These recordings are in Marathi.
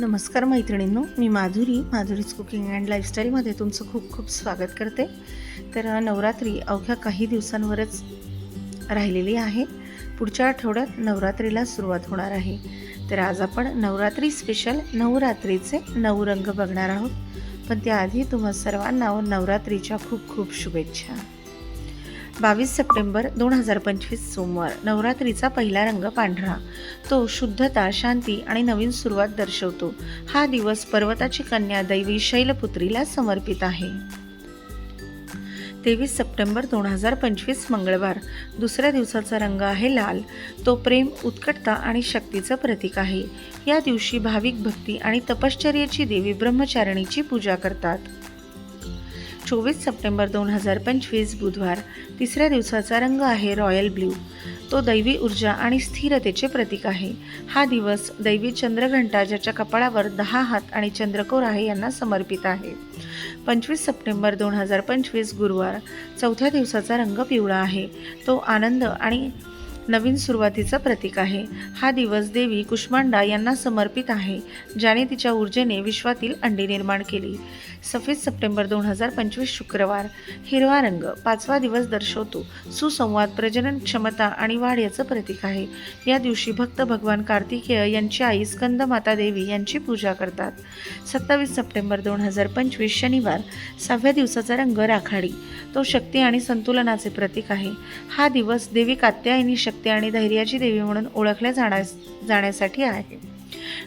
नमस्कार मैत्रिणींनो मी माधुरी माधुरीज कुकिंग अँड लाईफस्टाईलमध्ये तुमचं खूप खूप स्वागत करते. तर नवरात्री अवघ्या काही दिवसांवरच राहिलेली आहे. पुढच्या आठवड्यात नवरात्रीला सुरुवात होणार आहे. तर आज आपण नवरात्री स्पेशल नवरात्रीचे नऊ रंग बघणार आहोत. पण त्याआधी तुम्हा सर्वांना नवरात्रीच्या खूप खूप शुभेच्छा. बावीस सप्टेंबर दोन हजार पंचवीस सोमवार नवरात्रीचा पहिला रंग पांढरा. तो शुद्धता शांती आणि नवीन सुरुवात दर्शवतो. हा दिवस पर्वताची कन्या दैवी शैलपुत्रीला समर्पित आहे. तेवीस सप्टेंबर दोन हजार पंचवीस मंगळवार दुसऱ्या दिवसाचा रंग आहे लाल. तो प्रेम उत्कटता आणि शक्तीचं प्रतीक आहे. या दिवशी भाविक भक्ती आणि तपश्चर्याची देवी ब्रह्मचारिणीची पूजा करतात. चोवीस सप्टेंबर दोन हजार पंचवीस बुधवार तिसऱ्या दिवसाचा रंग आहे रॉयल ब्ल्यू. तो दैवी ऊर्जा आणि स्थिरतेचे प्रतीक आहे. हा दिवस दैवी चंद्रघंटा ज्याच्या कपाळावर दहा हात आणि चंद्रकोर आहे यांना समर्पित आहे. पंचवीस सप्टेंबर दोन हजार पंचवीस गुरुवार चौथ्या दिवसाचा रंग पिवळा आहे. तो आनंद आणि नवीन सुरुवातीचं प्रतीक आहे. हा दिवस देवी कुष्मांडा यांना समर्पित आहे ज्याने तिच्या ऊर्जेने विश्वातील अंडी निर्माण केली. सव्वीस सप्टेंबर दोन हजार पंचवीस शुक्रवार हिरवा रंग पाचवा दिवस दर्शवतो. सुसंवाद प्रजनन क्षमता आणि वाढ याचं प्रतीक आहे. या दिवशी भक्त भगवान कार्तिकेय यांची आई स्कंदमाता देवी यांची पूजा करतात. सत्तावीस सप्टेंबर दोन हजार पंचवीस शनिवार सहाव्या दिवसाचा रंग राखाडी. तो शक्ती आणि संतुलनाचे प्रतीक आहे. हा दिवस देवी कात्यायनी शक्ती आणि धैर्याची देवी म्हणून ओळखल्या जाण्यास जाण्यासाठी आहे.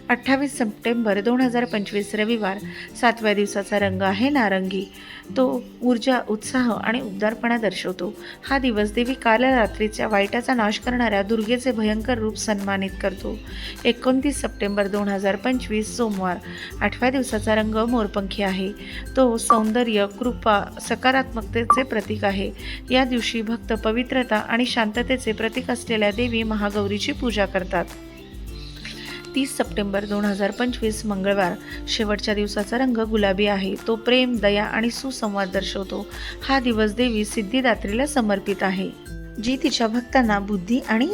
अठ्ठावीस सप्टेंबर दोन हजार पंचवीस रविवार सातव्या दिवसाचा रंग आहे नारंगी. तो ऊर्जा उत्साह आणि उबदारपणा दर्शवतो. हा दिवस देवी काल रात्रीच्या वाईटाचा नाश करणाऱ्या दुर्गेचे भयंकर रूप सन्मानित करतो. एकोणतीस सप्टेंबर दोन हजार पंचवीस सोमवार आठव्या दिवसाचा रंग मोरपंखी आहे. तो सौंदर्य कृपा सकारात्मकतेचे प्रतीक आहे. या दिवशी भक्त पवित्रता आणि शांततेचे प्रतीक असलेल्या देवी महागौरीची पूजा करतात. तीस सप्टेंबर दोन हजार पंचवीस मंगळवार. शेवटच्या दिवसाचा रंग गुलाबी आहे. तो प्रेम दया आणि सुसंवाद दर्शवतो. हा दिवस देवी सिद्धिदात्रीला समर्पित आहे. जी तिच्या भक्तांना बुद्धी आणि